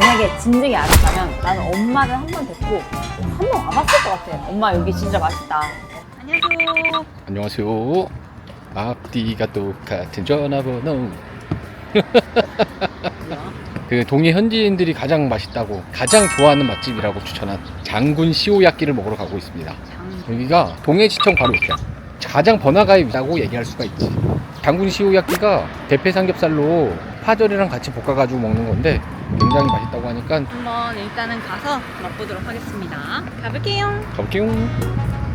만약에 진즉에 알았다면 나는 엄마를 한 번 뵙고 한 번 와봤을 것 같아. 엄마 여기 진짜 맛있다. 안녕하세요. 안녕하세요. 앞뒤가 똑같은 전화번호. 그 동해 현지인들이 가장 맛있다고 가장 좋아하는 맛집이라고 추천한 장군 시오야끼를 먹으러 가고 있습니다. 여기가 동해 지청 바로 옆이야. 가장 번화가에 있다고 얘기할 수가 있지. 장군 시오야끼가 대패 삼겹살로 파절이랑 같이 볶아가지고 먹는 건데 굉장히 맛있다고 하니까 한번 일단은 가서 맛보도록 하겠습니다. 가볼게요. 가볼게요.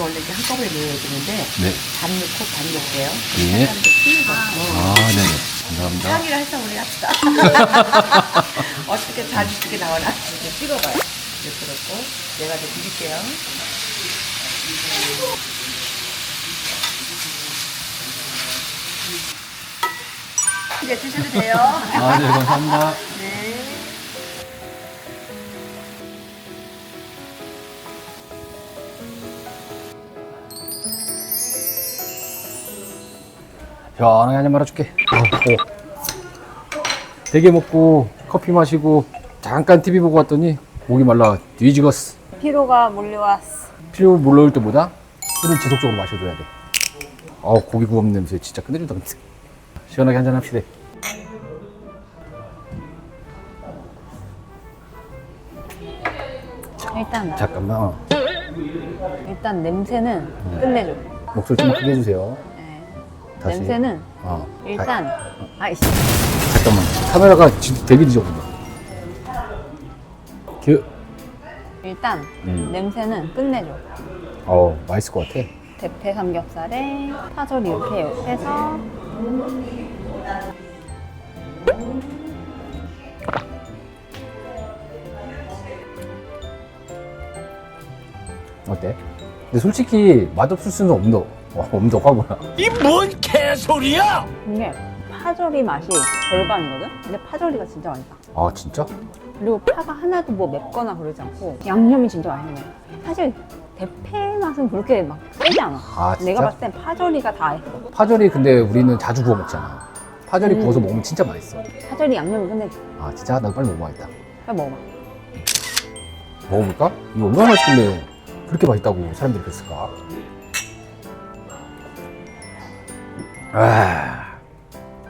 내가 원래 이렇게 한꺼번에 넣어야 되는데 네. 반 넣고 반 넣을게요. 네. 튀는 거. 어. 아, 네네. 감사합니다. 상의를 해서 우리 합시다. 어떻게 잘 이렇게 나오나 이렇게 찍어봐요. 이렇게 그렇고 내가 이제 드릴게요. 이제 드셔도 돼요. 아, 네, 감사합니다. 시원하게 한잔 말아줄게. 어, 어. 대게 먹고 커피 마시고 잠깐 TV 보고 왔더니 목이 말라 뒤지겠어. 피로가 몰려왔어. 필요 몰라올 때보다 술을 지속적으로 마셔줘야 돼. 어 고기 구운 냄새 진짜 끝내준다. 근데. 시원하게 한잔 합시다. 일단 잠깐만 어. 일단 냄새는 끝내줘. 목소리 좀 크게 해주세요. 네. 다시. 냄새는 어. 일단 아이씨 아, 잠깐만 카메라가 진짜 되게 뒤져본다. 그, 일단 음. 냄새는 끝내줘. 어 맛있을 것 같아. 대패 삼겹살에 파절 이렇게 해서 어때? 근데 솔직히 맛없을 수는 없 노. 어, 없노가 뭐야? 이게 파절이 맛이 절반이거든? 근데 파절이가 진짜 맛있다. 아 진짜? 그리고 파가 하나도 뭐 맵거나 그러지 않고 양념이 진짜 맛있네. 사실 대패 맛은 그렇게 막 세지 않아. 아, 진짜? 내가 봤을 땐 파절이가 다 했어. 파절이 근데 우리는 자주 구워 먹잖아. 파절이 음. 구워서 먹으면 진짜 맛있어. 파절이 양념이 끝내줘. 아 진짜? 나도 빨리 먹어야겠다. 빨리 먹어봐. 먹어볼까? 이거 얼마나 맛있길래 그렇게 맛있다고 사람들이 그랬을까? 아,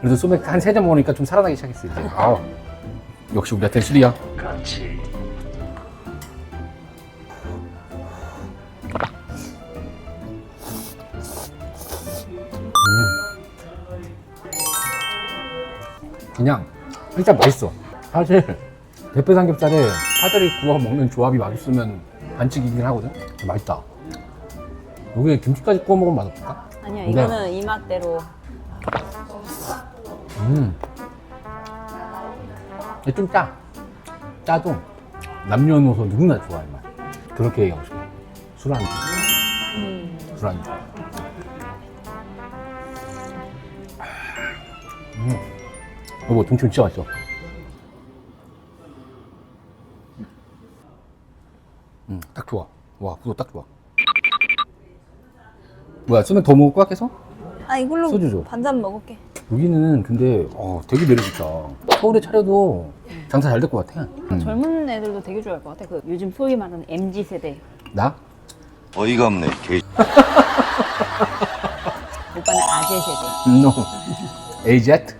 그래도 소맥 한 세 잔 먹으니까 좀 살아나기 시작했어 이제. 아, 역시 우리한테 술이야. 그냥 일단 맛있어. 사실 대패 삼겹살에 파절이 구워 먹는 조합이 맛있으면 반칙이긴 하거든. 맛있다. 여기에 김치까지 구워 먹으면 맛없을까? 아니야, 근데- 이거는 이 맛대로 음. 근데 좀 짜. 짜도 남녀노소 누구나 좋아할 맛. 그렇게 얘기하고 싶어. 술안주. 음, 술안주. 음. 여보, 동치미 진짜 맛있어. 음, 딱 좋아. 와, 구도 딱 좋아. 뭐야, 소맥 더 먹을 거야, 계속? 아 이걸로 소주 줘. 반잔 먹을게. 여기는 근데 어, 되게 매력있다. 서울에 차려도 장사 잘 될 것 같아. 음. 젊은 애들도 되게 좋아할 것 같아. 그 요즘 소위 말하는 MZ 세대. 나? 어이가 없네. 개 오빠는 아재 세대. No. AZ?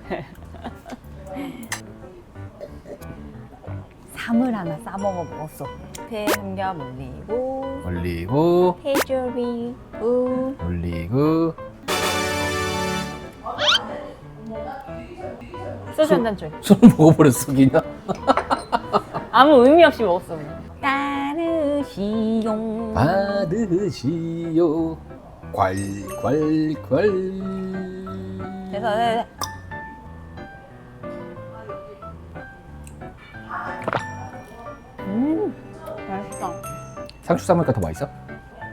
삼을 하나 싸 먹어 먹었어. 밑에 삼겹 올리고 올리고 페이지 올리고 올리고 소주 한 잔 줘. 술 먹어버렸어 그냥 아무 의미 없이 먹었어. 따르시용. 받으시오 괄괄괄 그래서 상추 싸 먹으니까 더 맛있어?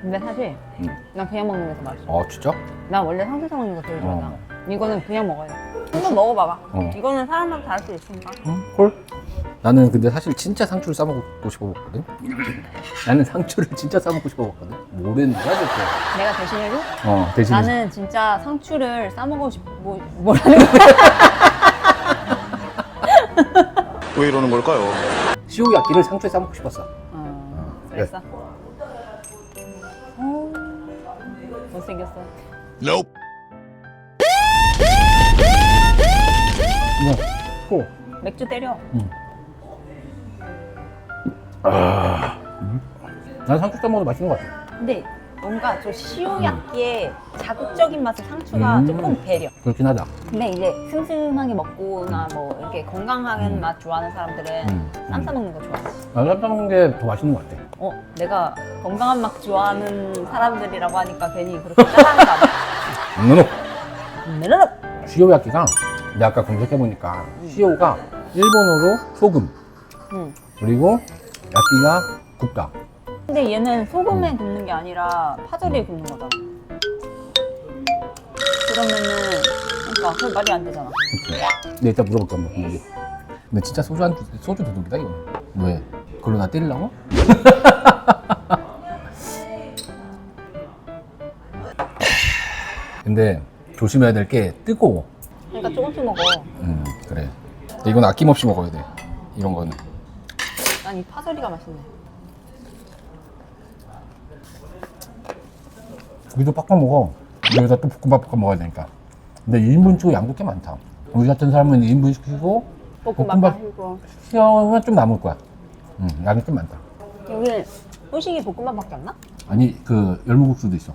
근데 사실 응. 난 그냥 먹는 게 더 맛있어. 어 진짜? 나 원래 상추 사 먹는 거 제일 좋아해. 어. 이거는 그냥 먹어야 돼. 한번 먹어봐봐. 어. 이거는 사람마다 다를 수 있으니까. 응? 콜? 나는 근데 사실 진짜 상추를 싸 먹고 싶어 먹거든. 나는 상추를 진짜 싸 먹고 싶어 먹거든. 거야 대체. 내가 대신해줘? 어 대신. 나는 진짜 상추를 싸 먹고 싶, 뭐, 뭐라는 거야? 왜 이러는 걸까요? 시오야끼를 상추에 싸 먹고 싶었어. 어, 그래. 그랬어. 어, 못생겼어. Nope. 그냥 호. 맥주 때려. 아. 음. 난 상추 싸 먹어도 맛있는 것 같아. 근데 뭔가 저 시오야끼의 자극적인 맛을 상추가 음. 조금 배려. 그렇긴 하다. 근데 이제 슴슴하게 먹고나 뭐 이렇게 건강한 맛 좋아하는 사람들은 음. 쌈 싸 먹는 거 좋아하지. 난쌈 싸 먹는 게 더 맛있는 것 같아. 어, 내가 건강한 맛 좋아하는 사람들이라고 하니까 괜히 그렇게 짜증이 나. 노노. 네르륵. 시오야끼가 내가 아까 검색해보니까 시오가 일본어로 소금 응. 그리고 야끼가 굽다. 근데 얘는 소금에 음. 굽는 게 아니라 파절이에 굽는 거잖아. 그러면은 그러니까 그 말이 안 되잖아. 근데 이따 물어볼게 한번 근데 진짜 소주 한 소주 도둑이다 이거. 왜? 그걸로 나 때리려고? 근데 조심해야 될 게 뜨거워. 그러니까 조금씩 먹어. 음 그래. 근데 이건 아낌없이 먹어야 돼. 이런 거는. 난 이 파절이가 맛있네. 우리도 빡빡 먹어. 여기다 또 볶음밥 볶아 먹어야 되니까. 근데 1인분 치고 양도 꽤 많다. 우리 같은 사람은 2인분 시키고 볶음밥 볶음밥. 마시고. 시험은 좀 남을 거야. 음, 양이 좀 많다. 여기 후식이 볶음밥밖에 없나? 아니 그 열무국수도 있어.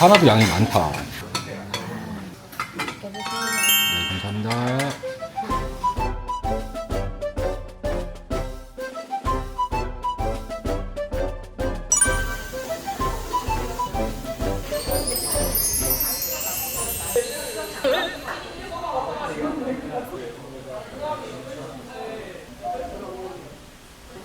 하나도 양이 많다. 네, 감사합니다.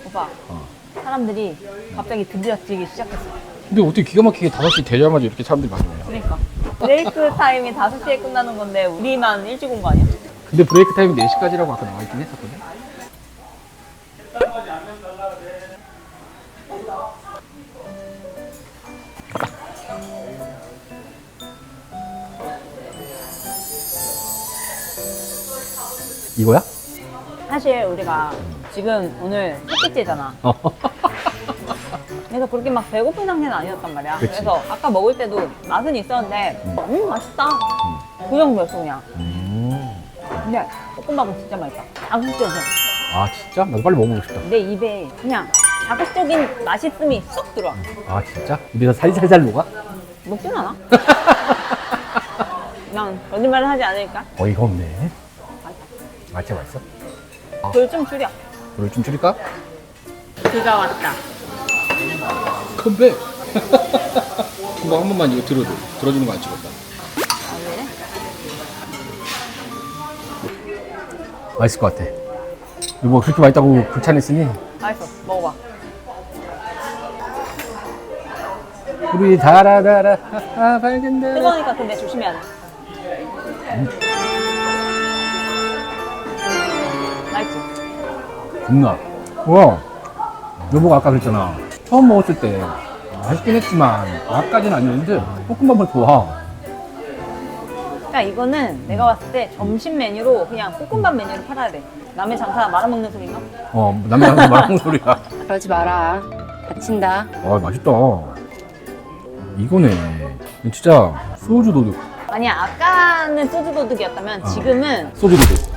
오빠. 어. 사람들이 갑자기 들이닥치기 시작했어. 근데 어떻게 기가 막히게 5시 되자마자 이렇게 사람들이 많이 오냐? 그러니까. 브레이크 타임이 5시에 끝나는 건데 우리만 일찍 온 거 아니야? 근데 브레이크 타임이 4시까지라고 아까 나와 있긴 했었거든. 이거야? 사실 우리가 지금 오늘 햇빛째잖아. 어. 그래서 그렇게 막 배고픈 상태는 아니었단 말이야. 그치. 래서 아까 먹을 때도 맛은 있었는데, 음, 맛있다. 그 정도였어, 그냥. 음. 근데 볶음밥은 진짜 맛있다. 자극적이야. 아 진짜? 나도 빨리 먹어보고 싶다. 내 입에 그냥 자극적인 맛있음이 쏙 들어와. 아 진짜? 입에서 살살살 녹아? 먹진 않아. 난 거짓말을 하지 않으니까. 어이가 없네. 아 진짜 맛있어? 불 좀 줄여. 불을 좀 줄일까? 비가 왔다. 컴백! 그거 한 번만 이거 들어줘. 들어주는 거 안 찍었다. 아, 왜? 맛있을 것 같아. 이거 그렇게 맛있다고 극찬했으니 맛있어. 먹어봐. 우리 달아달아 아 밝은 달 뜨거우니까 근데 조심해야 돼. 맛있지? 겁나. 와, 여보가 아까 그랬잖아. 처음 먹었을 때 맛있긴 했지만 맛까지는 아니었는데 볶음밥을 좋아. 그러니까 이거는 내가 봤을 때 점심 메뉴로 그냥 볶음밥 메뉴를 팔아야 돼. 남의 장사 말아먹는 소리인가? 어 남의 항상 말하는 소리야. 그러지 마라. 다친다. 아, 맛있다. 이거네. 진짜 소주 도둑. 아니야 아까는 소주 도둑이었다면 어. 지금은 소주 도둑.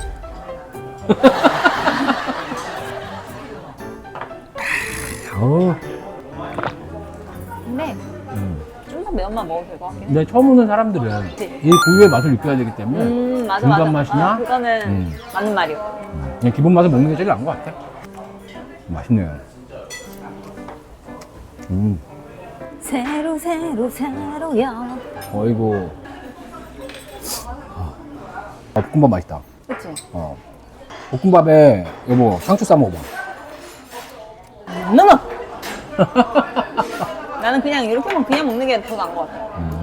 어. 매운맛 먹어도 될 것 같긴 해. 근데 처음 오는 사람들은 그치. 이 고유의 맛을 느껴야 되기 때문에 음, 맞아, 중간 맞아. 맛이나? 아, 그거는 음. 맞는 말이요. 그냥 기본 맛을 먹는 게 제일 나은 것 같아. 맛있네요. 음, 새로, 새로, 새로야. 어이구. 아, 어, 볶음밥 맛있다. 그치? 어. 볶음밥에 여보 상추 싸 먹어봐. 너무! 나는 그냥 이렇게만 그냥 먹는 게 더 나은 것 같아. 음.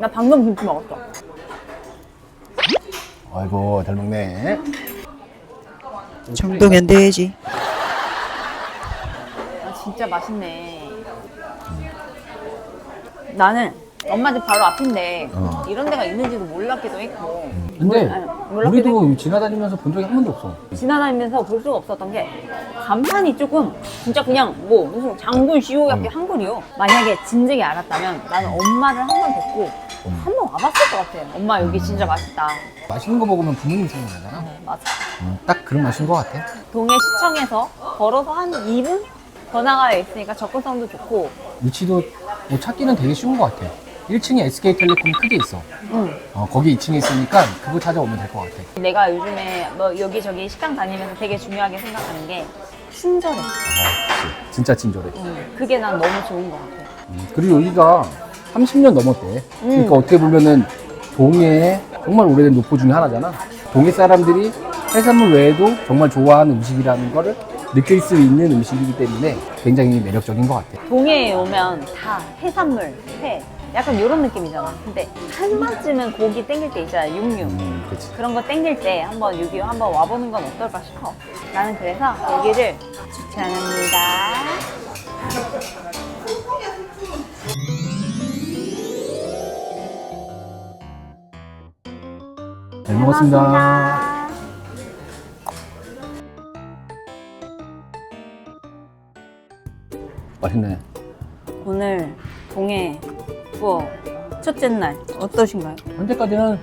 나 방금 김치 먹었어. 아이고 잘 먹네. 정동현 돼지. 아, 진짜 맛있네. 나는 엄마 집 바로 앞인데 어. 이런 데가 있는지도 몰랐기도 했고 근데 몰- 아니, 몰랐기도 우리도 지나다니면서 본 적이 한 번도 없어. 지나다니면서 볼 수가 없었던 게 간판이 조금 진짜 그냥 뭐 무슨 장군 시오야끼 음. 한글이요. 만약에 진즉에 알았다면 나는 엄마를 한 번 뵙고 음. 한번 와봤을 것 같아. 엄마 여기 진짜 맛있다. 맛있는 거 먹으면 부모님 생각나잖아. 네, 맞아. 음, 딱 그런 맛인 것 같아. 동해 시청에서 걸어서 한 2분 번화가에 있으니까 접근성도 좋고 위치도 뭐 찾기는 되게 쉬운 것 같아. 1층에 SK텔레콤 크게 있어. 응. 어, 거기 2층에 있으니까 그거 찾아오면 될 것 같아. 내가 요즘에 뭐 여기저기 식당 다니면서 되게 중요하게 생각하는 게 친절해. 아. 진짜 친절해. 응. 그게 난 너무 좋은 것 같아. 음, 그리고 여기가 30년 넘었대. 음. 그러니까 어떻게 보면은 동해의 정말 오래된 노포 중에 하나잖아. 동해 사람들이 해산물 외에도 정말 좋아하는 음식이라는 거를 느낄 수 있는 음식이기 때문에 굉장히 매력적인 것 같아. 동해에 오면 다 해산물, 회, 약간 이런 느낌이잖아. 근데 한 번쯤은 고기 땡길 때 있잖아, 육류. 음, 그치. 그런 거 땡길 때 한번 여기 한번 와보는 건 어떨까 싶어. 나는 그래서 여기를 추천합니다. 잘 먹었습니다. 맛있네. 오늘 동해 투어 첫째 날 어떠신가요? 현재까지는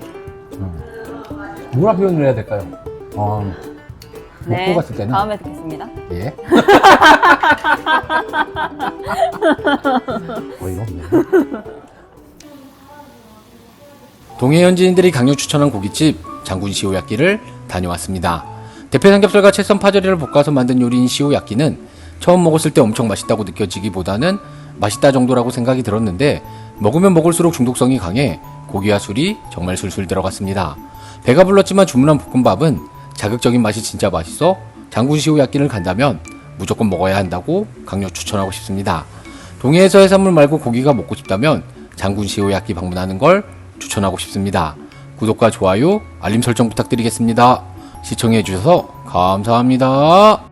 음, 뭐라 표현을 해야 될까요? 어, 목포 갔을 때는 네, 다음에 듣겠습니다. 예. 어이가 없네. 동해 현지인들이 강력 추천한 고깃집 장군 시오야끼를 다녀왔습니다. 대패 삼겹살과 채썬 파절이를 볶아서 만든 요리인 시오야끼는 처음 먹었을 때 엄청 맛있다고 느껴지기보다는 맛있다 정도라고 생각이 들었는데 먹으면 먹을수록 중독성이 강해 고기와 술이 정말 술술 들어갔습니다. 배가 불렀지만 주문한 볶음밥은 자극적인 맛이 진짜 맛있어 장군 시오야끼를 간다면 무조건 먹어야 한다고 강력 추천하고 싶습니다. 동해에서 해산물 말고 고기가 먹고 싶다면 장군 시오야끼 방문하는 걸 추천하고 싶습니다. 구독과 좋아요, 알림 설정 부탁드리겠습니다. 시청해주셔서 감사합니다.